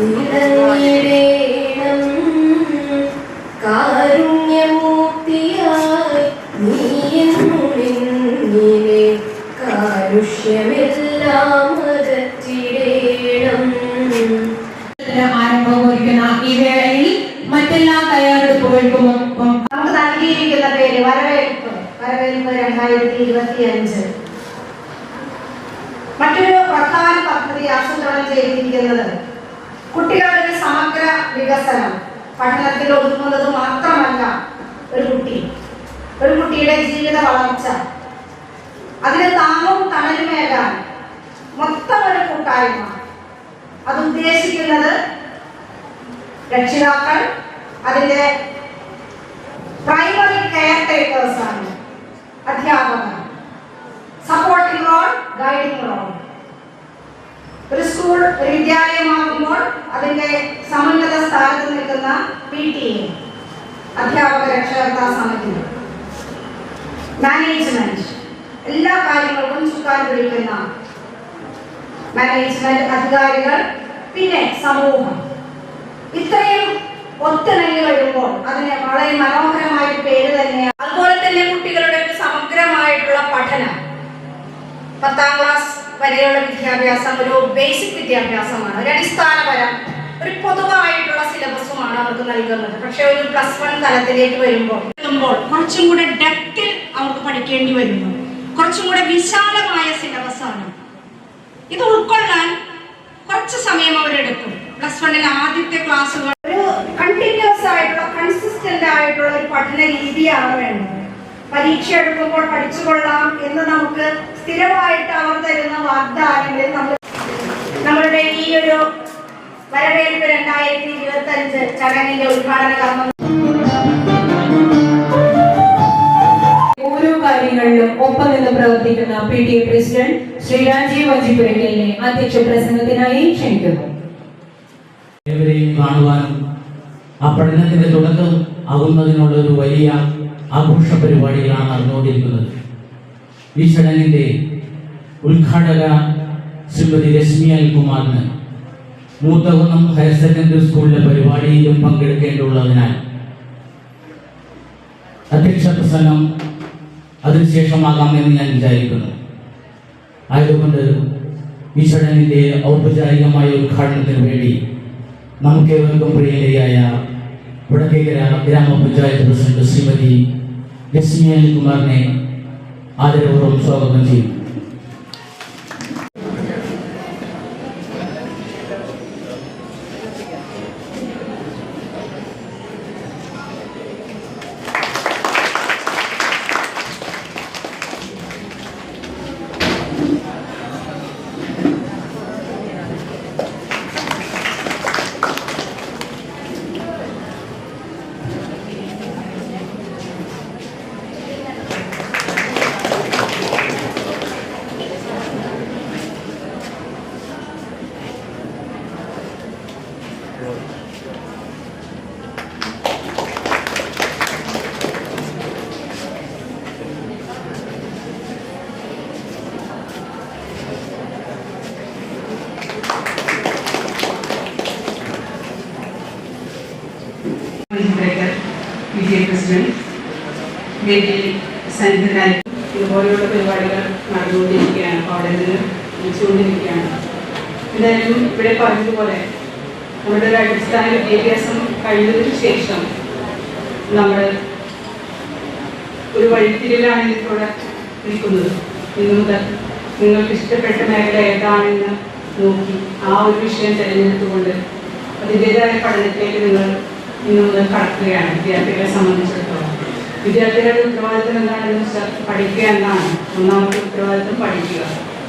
ഇടങ്ങിടേണം കാരുണ്യമൂർത്തിയായി നീയെന്നുമിന്നിലെ കാരുഷ്യമെല്ലാം അകറ്റിടേണം. ആരംഭമൊരുക്കുന്ന ഈ വേളയിൽ മറ്റെല്ലാ തയ്യാറെടുപ്പുകൾക്കും നമുക്ക് നൽകിയിരിക്കുന്ന പേര് വരവേൽപ്പ്. വരവേൽപ്പ് രണ്ടായിരത്തി ഇരുപത്തി അഞ്ച് മറ്റൊരു പ്രധാന പദ്ധതി ആസൂത്രണം ചെയ്തിരിക്കുന്നത് കുട്ടികളുടെ സമഗ്ര വികസനം. പഠനത്തിൽ ഒതുങ്ങുന്നത് മാത്രമല്ല ഒരു കുട്ടി. ഒരു കുട്ടിയുടെ ജീവിത വളർച്ച. അതിന് താങ്ങും തണലുമേകാൻ മൊത്തം ഒരു കൂട്ടായ്മ. അത് ഉദ്ദേശിക്കുന്നത് രക്ഷിതാക്കൾ അതിന്റെ പ്രൈമറി കെയർ ടേക്കേഴ്സ് ആണ് അധ്യാപകർ സപ്പോർട്ടിംഗ് റോൾ ഗൈഡിംഗ് റോൾ ഒരു സ്കൂൾ ഒരു വിദ്യാലയമാകുമ്പോൾ അതിന്റെ സമുന്നത സ്ഥാനത്ത് നിൽക്കുന്ന പി ടി എ അധ്യാപക രക്ഷകർത്താ സമിതി മാനേജ്മെന്റ് എല്ലാ കാര്യങ്ങൾക്കും ചുക്കാൻ പിടിക്കുന്ന മാനേജ്മെന്റ് അധികാരികൾ പിന്നെ സമൂഹം. ഇത്രയും ഒത്തിണങ്ങി വരുമ്പോൾ അതിനെ വളരെ മനോഹരമായ പേര് തന്നെയാണ്. അതുപോലെ തന്നെ കുട്ടികളുടെ സമഗ്രമായിട്ടുള്ള പഠനം. പത്താം ക്ലാസ് വരെയുള്ള വിദ്യാഭ്യാസം ഒരു ബേസിക് വിദ്യാഭ്യാസമാണ്. ഒരു അടിസ്ഥാനപരം ഒരു പൊതുവായിട്ടുള്ള സിലബസുമാണ് അവർക്ക് നൽകുന്നത്. പക്ഷെ ഒരു പ്ലസ് വൺ തലത്തിലേക്ക് വരുമ്പോൾ എത്തുമ്പോൾ കുറച്ചും കൂടെ ഡെപ്തിൽ അവർക്ക് പഠിക്കേണ്ടി വരുന്നു. കുറച്ചും കൂടെ വിശാലമായ സിലബസാണ് ഇത് ഉൾക്കൊള്ളാൻ കുറച്ച് സമയം അവരെടുക്കും. പ്ലസ് വണ്ണിൽ ആദ്യത്തെ ക്ലാസ്സുകൾ ഒരു കണ്ടിന്യൂസ് ആയിട്ടുള്ള കൺസിസ്റ്റന്റ് ആയിട്ടുള്ള ഒരു പഠന രീതിയാണ് വേണ്ടത്. പരീക്ഷ എടുക്കുമ്പോൾ പഠിച്ചുകൊള്ളാം എന്ന് നമുക്ക് സ്ഥിരമായിട്ട് അവർ തരുന്ന വാഗ്ദാനങ്ങളിൽ നമ്മൾ നമ്മളുടെ ഈ ഒരു വരവേൽപ്പ് രണ്ടായിരത്തി ഇരുപത്തി അഞ്ച് ചടങ്ങിന്റെ ഉദ്ഘാടന കർമ്മം. ഓരോ കാര്യങ്ങളിലും ഒപ്പം നിന്ന് പ്രവർത്തിക്കുന്ന P T A president Shri Rajeev വഞ്ചിപ്പുരയ്ക്കലിനെ അധ്യക്ഷ പ്രസംഗത്തിനായി ക്ഷണിക്കുന്നു. ഏവരെയും കാണുവാനും ആ പഠനത്തിന്റെ തുടക്കം ആകുന്നതിനുള്ള ഒരു വലിയ ആഘോഷ പരിപാടികളാണ് നടന്നുകൊണ്ടിരിക്കുന്നത്. ഈ ചടങ്ങിന്റെ ഉദ്ഘാടക ശ്രീമതി രശ്മി അൽകുമാറിന് മൂത്തകുന്നം ഹയർ സെക്കൻഡറി സ്കൂളിലെ പരിപാടിയിലും പങ്കെടുക്കേണ്ടതുള്ളതിനാൽ അധ്യക്ഷ പ്രസംഗം അതിനുശേഷമാകാം എന്ന് ഞാൻ വിചാരിക്കുന്നു. ആയതുകൊണ്ട് ഈ ചടങ്ങിന്റെ ഔപചാരികമായ ഉദ്ഘാടനത്തിന് വേണ്ടി നമുക്കേവർക്കും പ്രിയതയായ വടക്കേക്കര ഗ്രാമപഞ്ചായത്ത് പ്രസിഡന്റ് ശ്രീമതി ലക്ഷ്മി അനിൽകുമാറിനെ ആദരപൂർവം സ്വാഗതം ചെയ്യും ബ്രേക്കർ പി ടി എ പ്രസിഡന്റ് വേദിയിൽ സന്നിധനായി ഇതുപോലെയുള്ള പരിപാടികൾ നടന്നുകൊണ്ടിരിക്കുകയാണ് അവിടെ നിന്ന് വിളിച്ചുകൊണ്ടിരിക്കുകയാണ്. എന്തായാലും ഇവിടെ പറഞ്ഞതുപോലെ നമ്മുടെ ഒരു അടിസ്ഥാന വിദ്യാഭ്യാസം കഴിഞ്ഞതിന് ശേഷം നമ്മൾ ഒരു വഴിത്തിരിലാണ് ഇതിലൂടെ നിൽക്കുന്നത്. ഇന്നു മുതൽ നിങ്ങൾക്ക് ഇഷ്ടപ്പെട്ട മേഖല ഏതാണെന്ന് നോക്കി ആ ഒരു വിഷയം തിരഞ്ഞെടുത്തുകൊണ്ട് അതിന്റെതായ പഠനത്തിലേക്ക് നിങ്ങൾ ഇന്നു മുതൽ കടക്കുകയാണ് വിദ്യാർത്ഥികളെ സംബന്ധിച്ചിടത്തോളം. വിദ്യാർത്ഥികളുടെ ഉത്തരവാദിത്വം എന്താണെന്ന് പഠിക്കുക എന്നാണ്. ഒന്നാമത്തെ ഉത്തരവാദിത്വം പഠിക്കുക.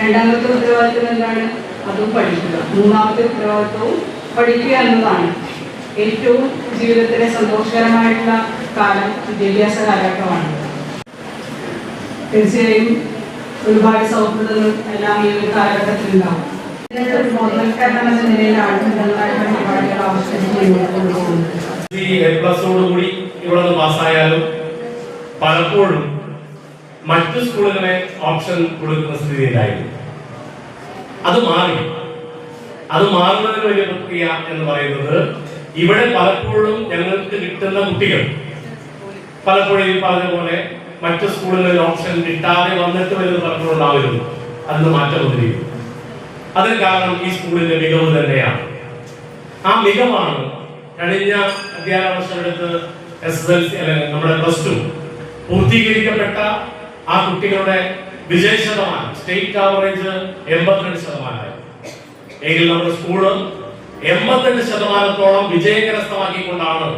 രണ്ടാമത്തെ ഉത്തരവാദിത്വം എന്താണ്? അതും പഠിക്കുക. മൂന്നാമത്തെ ഉത്തരവാദിത്വവും പഠിക്കുക എന്നതാണ്. ഏറ്റവും ജീവിതത്തിലെ സന്തോഷകരമായിട്ടുള്ള കാലം വിദ്യാഭ്യാസ കാലഘട്ടമാണ്. തീർച്ചയായും ഒരുപാട് സൗഹൃദങ്ങൾ എല്ലാം ഈ ഒരു കാലഘട്ടത്തിൽ ഉണ്ടാവും. ബോധവൽക്കരണം എന്ന നിലയിലാണ് പരിപാടികൾ ആവിഷ്കരിച്ച് കൊണ്ടുപോകുന്നത്. പ്ലസോടുകൂടി ഇവിടെ നിന്ന് പാസ്സായാലും പലപ്പോഴും മറ്റു സ്കൂളുകളെ ഓപ്ഷൻ കൊടുക്കുന്ന സ്ഥിതി ഉണ്ടായിരുന്നു. അത് മാറി. അത് മാറുന്നതിന് വലിയ പ്രക്രിയ എന്ന് പറയുന്നത് ഇവിടെ പലപ്പോഴും ഞങ്ങൾക്ക് കിട്ടുന്ന കുട്ടികൾ. പലപ്പോഴും ഈ പറഞ്ഞ പോലെ മറ്റു സ്കൂളുകളിൽ ഓപ്ഷൻ കിട്ടാതെ വന്നിട്ട് വരുന്ന പലപ്പോഴും ഉണ്ടാവില്ല അതിന് മാറ്റം വന്നിരിക്കുന്നു. അതിന് കാരണം ഈ സ്കൂളിന്റെ മികവ് തന്നെയാണ്. ആ മികവാണ് കഴിഞ്ഞ അധ്യയന വർഷം എടുത്ത് എസ് എസ് എൽ സി അല്ലെങ്കിൽ നമ്മുടെ പ്ലസ് ടു പൂർത്തീകരിക്കപ്പെട്ട ആ കുട്ടികളുടെ വിജയ ശതമാനം സ്റ്റേറ്റ് ആവറേജ് എൺപത്തിരണ്ട് ശതമാനമായി. എങ്കിൽ നമ്മുടെ സ്കൂൾ എൺപത്തിരണ്ട് ശതമാനത്തോളം വിജയകരസ്ഥമാക്കിക്കൊണ്ടാണ്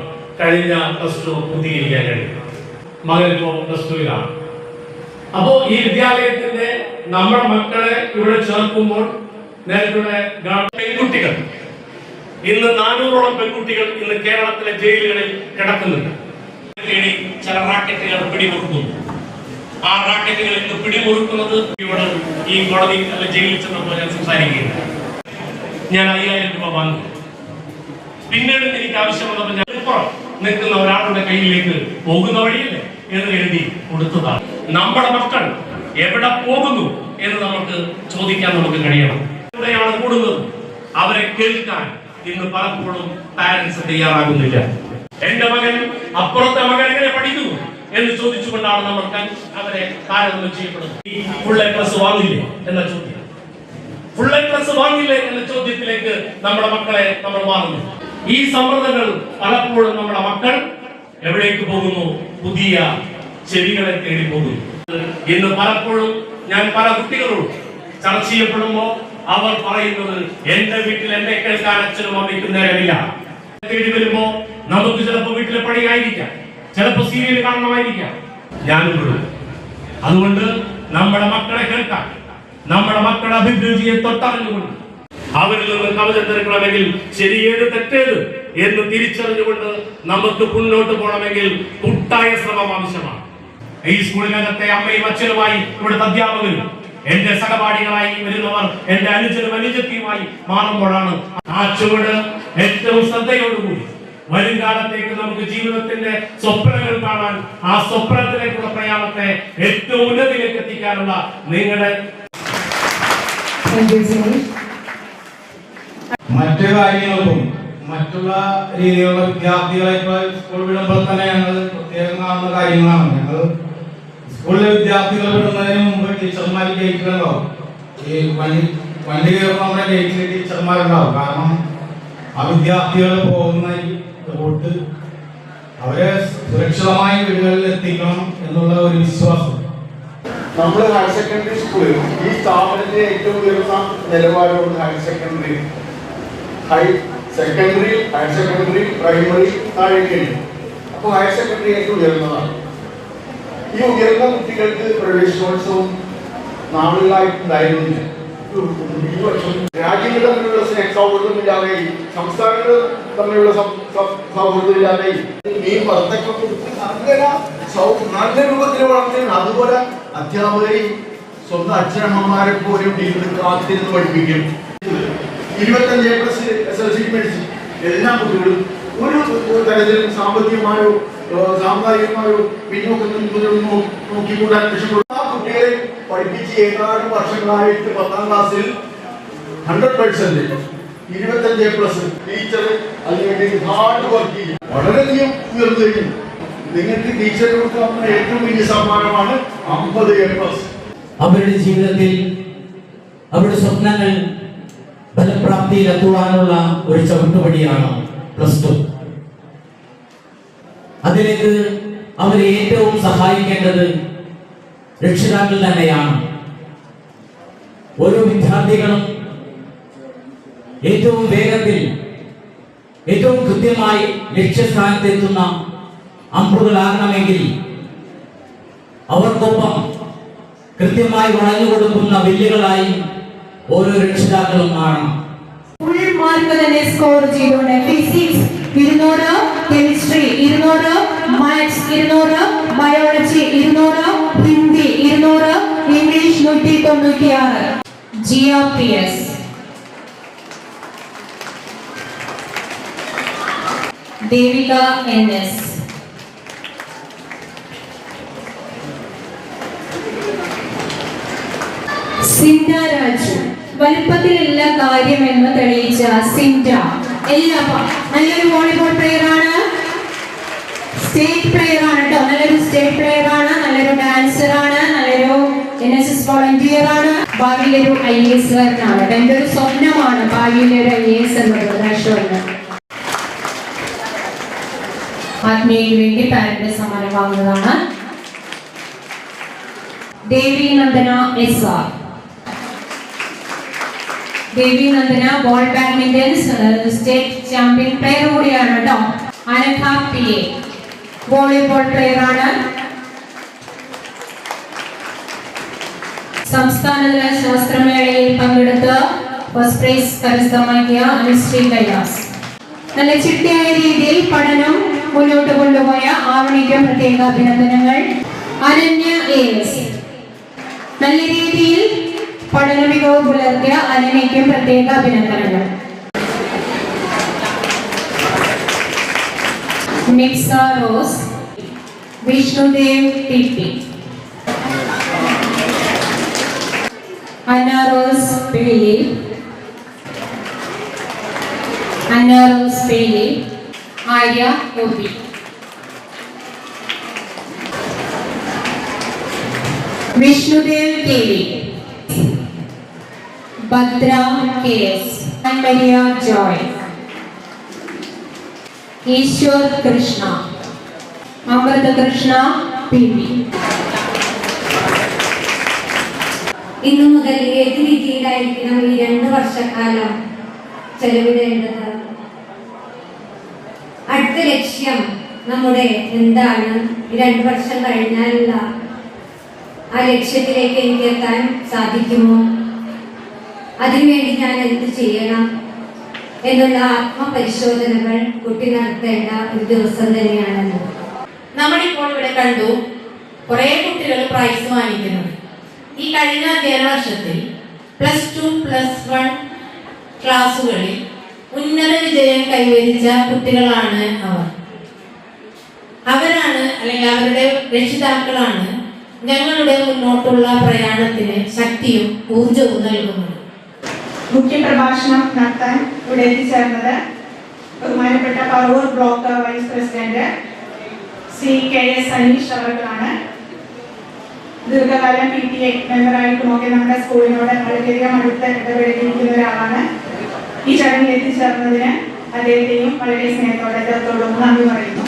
കഴിഞ്ഞ പ്ലസ് ടു പൂർത്തീകരിക്കാൻ കഴിയുന്നത് മകൻ ഇപ്പോ പ്ലസ് ടുവിലാണ് അപ്പോ ഈ വിദ്യാലയത്തിന്റെ നമ്മുടെ മക്കളെ ഇവിടെ ചേർക്കുമ്പോൾ നേരത്തെ പെൺകുട്ടികൾ. ഇന്ന് നാനൂറോളം പെൺകുട്ടികൾ ഇന്ന് കേരളത്തിലെ ജയിലുകളിൽ കിടക്കുന്നുണ്ട്. തേടി ചില റാക്കറ്റുകൾ പിടിമുറുക്കുന്നു. ആ റാക്കറ്റുകൾ ഇന്ന് പിടിമുറുക്കുന്നത് ഇവിടെ ഈ കോടതി ജയിലിൽ ചെന്നപ്പോൾ ഞാൻ സംസാരിക്കുകയാണ്. ഞാൻ അയ്യായിരം രൂപ വാങ്ങി. പിന്നീട് എനിക്ക് ആവശ്യമുള്ളപ്പോൾ ഞാൻ ഇപ്പുറം നിൽക്കുന്ന ഒരാളുടെ കയ്യിലേക്ക് പോകുന്ന വഴിയല്ലേ എന്ന് എഴുതി കൊടുത്തതാണ്. നമ്മുടെ മക്കൾ എവിടെ പോകുന്നു എന്ന് നമുക്ക് ചോദിക്കാൻ നമുക്ക് കഴിയണം. ഇവിടെയാണ് കൂടുന്നത്? അവരെ കേൾക്കാൻ ഇന്ന് പലപ്പോഴും പാരന്റ്സ് തയ്യാറാകുന്നില്ല. എന്റെ മകൻ അപ്പുറത്തെ മകൻ എങ്ങനെ പഠിക്കുന്നു എന്ന് ചോദിച്ചുകൊണ്ടാണ് നമ്മൾ അവരെ താരതമ്യം ചെയ്യപ്പെടുന്നത്. ഫുൾ എ പ്ലസ് വാങ്ങില്ലേ എന്ന ചോദ്യം. ഫുൾ പ്ലസ് എന്ന ചോദ്യത്തിലേക്ക് നമ്മുടെ മക്കളെ നമ്മൾ മാറുന്നു. ഈ സമ്മർദ്ദങ്ങൾ പലപ്പോഴും നമ്മുടെ മക്കൾ എവിടേക്ക് പോകുന്നു? പുതിയ ചെവികളെ തേടി പോകുന്നു. ഇന്ന് പലപ്പോഴും ഞാൻ പല കുട്ടികളോട് ചർച്ച ചെയ്യപ്പെടുമ്പോ അവർ പറയുന്നത് എന്റെ വീട്ടിൽ എന്നെ കേൾക്കാൻ അച്ഛനും അമ്മയ്ക്കും നേരമില്ല. തേടി വരുമ്പോ നമുക്ക് ചിലപ്പോ വീട്ടിലെ പണിയായിരിക്കാം. ചിലപ്പോ സീരിയൽ കാണണമായിരിക്കാം. ഞാനും വിടും. അതുകൊണ്ട് നമ്മുടെ മക്കളെ കേൾക്കാം. നമ്മുടെ മക്കളുടെ അഭിരുചിയെ തൊട്ടറിഞ്ഞുകൊണ്ട്. അവരിൽ നിന്ന് കവചം തീർക്കണമെങ്കിൽ ശരിയേത് തെറ്റേത് എന്ന് തിരിച്ചറിഞ്ഞുകൊണ്ട് നമുക്ക് മുന്നോട്ട് പോകണമെങ്കിൽ കൂട്ടായ ശ്രമം ആവശ്യമാണ്. ഈ സ്കൂളിനകത്തെ അമ്മയും അച്ഛനുമായി ഇവിടുത്തെ അധ്യാപകരും എന്റെ സഹപാഠികളായി വരുന്നവർ എന്റെ അനുജനും അനുജത്തിയുമായി മാറുമ്പോഴാണ് ആ ചുവട് ഏറ്റവും ശ്രദ്ധയോടുകൂടി. വരും കാലത്തേക്ക് നമുക്ക് ജീവിതത്തിന്റെ സ്വപ്നങ്ങൾ കാണാൻ ആ സ്വപ്നത്തിലേക്കുള്ള പ്രയാണത്തെ ഏറ്റവും ഉന്നതിയിലേക്ക് എത്തിക്കാനുള്ള നിങ്ങളുടെ മറ്റു കാര്യങ്ങൾക്കും മറ്റുള്ള രീതിയിലുള്ള വിദ്യാർത്ഥികളെ സ്കൂൾ വിടുമ്പോൾ തന്നെ ഞങ്ങൾ പ്രത്യേകം കാണുന്ന കാര്യങ്ങളാണ്. ഞങ്ങൾ സ്കൂളിലെ വിദ്യാർത്ഥികൾ വിടുന്നതിന് മുമ്പ് ടീച്ചർമാർ ഗേറ്റിലുണ്ടാവും ഈ വണ്ടി വണ്ടി കയറുമ്പോൾ നമ്മുടെ ടീച്ചർമാരുണ്ടാവും. കാരണം ആ വിദ്യാർത്ഥികൾ പോകുന്ന ഈ റൂട്ട് അവരെ സുരക്ഷിതമായി വീടുകളിൽ എത്തിക്കണം എന്നുള്ള ഒരു വിശ്വാസം. നമ്മൾ ഹയർ സെക്കൻഡറി സ്കൂളിൽ ഈ സ്ഥാപനത്തിന്റെ ഏറ്റവും ഉയർന്ന നിലവാരമുള്ള higher secondary high secondary higher secondary primary താഴേക്കുണ്ട് അപ്പോൾ ഹയർ സെക്കൻഡറി ഏറ്റവും ഉയർന്നതാണ്. ഈ ഉയർന്ന കുട്ടികൾക്ക് പ്രവേശനോത്സവം നാളുകളായിട്ടുണ്ടായിരുന്നില്ല. രാജ്യങ്ങൾ തമ്മിലുള്ള സൗഹൃദമില്ലാതെയും സംസ്ഥാനങ്ങൾ തമ്മിലുള്ള സൗഹൃദമില്ലാതെയും ഈ വർദ്ധക്കം കൊടുത്ത് സൗ- നല്ല രൂപത്തിൽ വളർത്തുകയാണ് അതുപോലെ അധ്യാപകരെയും സ്വന്തം അച്ഛനമ്മമാരെ പോലും ടീച്ചർ കാത്തിരുന്ന് പഠിപ്പിക്കും ഇരുപത്തഞ്ച് A plus S L C മേടിച്ച് എല്ലാ കുട്ടികളും ഒരു തരത്തിലും സാമ്പത്തികമായോ സാമുദായികമായോ പിന്നോക്കം നോക്കിക്കൂടാൻ കുട്ടികളെ പഠിപ്പിച്ച് ഏതാനും വർഷങ്ങളായിട്ട് പത്താം ക്ലാസ്സിൽ ഹൺഡ്രഡ് പെർസെന്റ് ഇരുപത്തഞ്ച് പ്ലസ് ടീച്ചർ അതിനുവേണ്ടി ഹാർഡ് വർക്ക് ചെയ്യും. വളരെയധികം ഉയർന്നു കഴിഞ്ഞു നിങ്ങൾക്ക് ടീച്ചർ കൊടുക്കാവുന്ന ഏറ്റവും വലിയ സമ്മാനമാണ് അമ്പത് എ പ്ലസ് അവരുടെ ജീവിതത്തിൽ അവരുടെ സ്വപ്നങ്ങൾ ഫലപ്രാപ്തിയിൽ എത്തുവാനുള്ള ഒരു ചവിട്ടുപടിയാണ് പ്ലസ് ടു അതിലേക്ക് അവരെ ഏറ്റവും സഹായിക്കേണ്ടത് രക്ഷിതാക്കൾ തന്നെയാണ്. ഓരോ വിദ്യാർത്ഥികളും ഏറ്റവും വേഗത്തിൽ ഏറ്റവും കൃത്യമായി ലക്ഷ്യസ്ഥാനത്തെത്തുന്ന അമ്പുകളാകണമെങ്കിൽ അവർക്കൊപ്പം കൃത്യമായി വളഞ്ഞു കൊടുക്കുന്ന വില്ലുകളായി ഓരോ രക്ഷിതാക്കളും ഫുൾ മാർക്ക് തന്നെ സ്കോർ ചെയ്തുകൊണ്ട് ഫിസിക്സ് ഇരുന്നൂറ് കെമിസ്ട്രി ഇരുന്നൂറ് മാത്സ് ഇരുന്നൂറ് ബയോളജി ഇരുന്നൂറ് ഹിന്ദി ഇരുന്നൂറ് ഇംഗ്ലീഷ് നൂറ്റി തൊണ്ണൂറ്റിയാറ് G R P S Devika N S Sinda Raju. വലുപ്പത്തിലല്ല കാര്യമെന്ന് തെളിയിച്ച സിന്ധ എല്ലാ നല്ലൊരു വോളിബോൾ പ്ലെയർ സ്റ്റേറ്റ് പ്ലെയർ ആണ് കേട്ടോ. നല്ലൊരു സ്റ്റേറ്റ് പ്ലെയർ ആണ് നല്ലൊരു ഡാൻസർ ആണ് നല്ലൊരു എൻ എസ് എസ് വോളണ്ടിയർ ആണ് ഭാവിയിലൊരു ഐ എസ് കാരനാണ് കേട്ടോ. എന്റെ ഒരു സ്വപ്നമാണ് ഭാവിയിലൊരു ഐ എസ് എന്നുള്ളത് രാഷ്ട്രമെന്ന് ആത്മീയയ്ക്ക് വേണ്ടി പാരന്റ് സമ്മാനം വാങ്ങുന്നതാണ് Devi Nandana S R Devi Nandana ball badminton state champion player കൂടിയാണ് കേട്ടോ. അനഘ പി എ വോളിബോൾ പ്ലെയറാണ്. സംസ്ഥാനതല ശാസ്ത്രമേളയിൽ പങ്കെടുത്ത് ഫസ്റ്റ് പ്രൈസ് കരസ്ഥമാക്കിയ അനുശ്രീ കൈലാസ്. നല്ല ചിട്ടയായ രീതിയിൽ പഠനം മുന്നോട്ട് കൊണ്ടുപോയ ആവണിക്ക് പ്രത്യേക അഭിനന്ദനങ്ങൾ. അനന്യ എസ് നല്ല രീതിയിൽ പഠന മികവ് പുലർത്തിയ അനന്യയ്ക്കും പ്രത്യേക അഭിനന്ദനങ്ങൾ. मिक्स रोस्ट विष्णुदेव टीपी अनारोस पेली अनारोस पेली Arya OB Vishnudev KV Badra Case and Maria Joy. Ishwar Krishna. Amrita Krishna V ഇന്നു മുതൽ ഏത് രീതിയിലായിരിക്കണം ഈ രണ്ട് വർഷക്കാലം ചെലവിടേണ്ടത്? അടുത്ത ലക്ഷ്യം നമ്മുടെ എന്താണ്? ഈ രണ്ട് വർഷം കഴിഞ്ഞാലുള്ള ആ ലക്ഷ്യത്തിലേക്ക് എനിക്ക് എത്താൻ സാധിക്കുമോ? അതിനുവേണ്ടി ഞാൻ എന്ത് ചെയ്യണം? എന്നുള്ള ആത്മപരിശോധനകൾ കുട്ടി നടത്തേണ്ട ഒരു ദിവസം തന്നെയാണല്ലോ. നമ്മളിപ്പോൾ ഇവിടെ കണ്ടു കുറേ കുട്ടികൾ പ്രൈസ് വാങ്ങിക്കുന്നത് ഈ കഴിഞ്ഞ അധ്യയന വർഷത്തിൽ പ്ലസ് ടു പ്ലസ് വൺ ക്ലാസ്സുകളിൽ ഉന്നത വിജയം കൈവരിച്ച കുട്ടികളാണ് അവർ. അവരാണ് അല്ലെങ്കിൽ അവരുടെ രക്ഷിതാക്കളാണ് ഞങ്ങളുടെ മുന്നോട്ടുള്ള പ്രയാണത്തിന് ശക്തിയും ഊർജവും നൽകുന്നത്. മുഖ്യ പ്രഭാഷണം നടത്താൻ ഇവിടെ എത്തിച്ചേർന്നത് ബഹുമാനപ്പെട്ട Paravur block vice president C K S Aneesh അവർക്കാണ് ദീർഘകാലം പി ടി എ മെമ്പറായിട്ടുമൊക്കെ നമ്മുടെ സ്കൂളിനോട് വളരെയധികം അടുത്ത് ഇടപെടുത്തിയിരിക്കുന്ന ഒരാളാണ്. ഈ ചടങ്ങിൽ എത്തിച്ചേർന്നതിന് അദ്ദേഹത്തെയും വളരെ സ്നേഹത്തോടെ നന്ദി പറയുന്നു.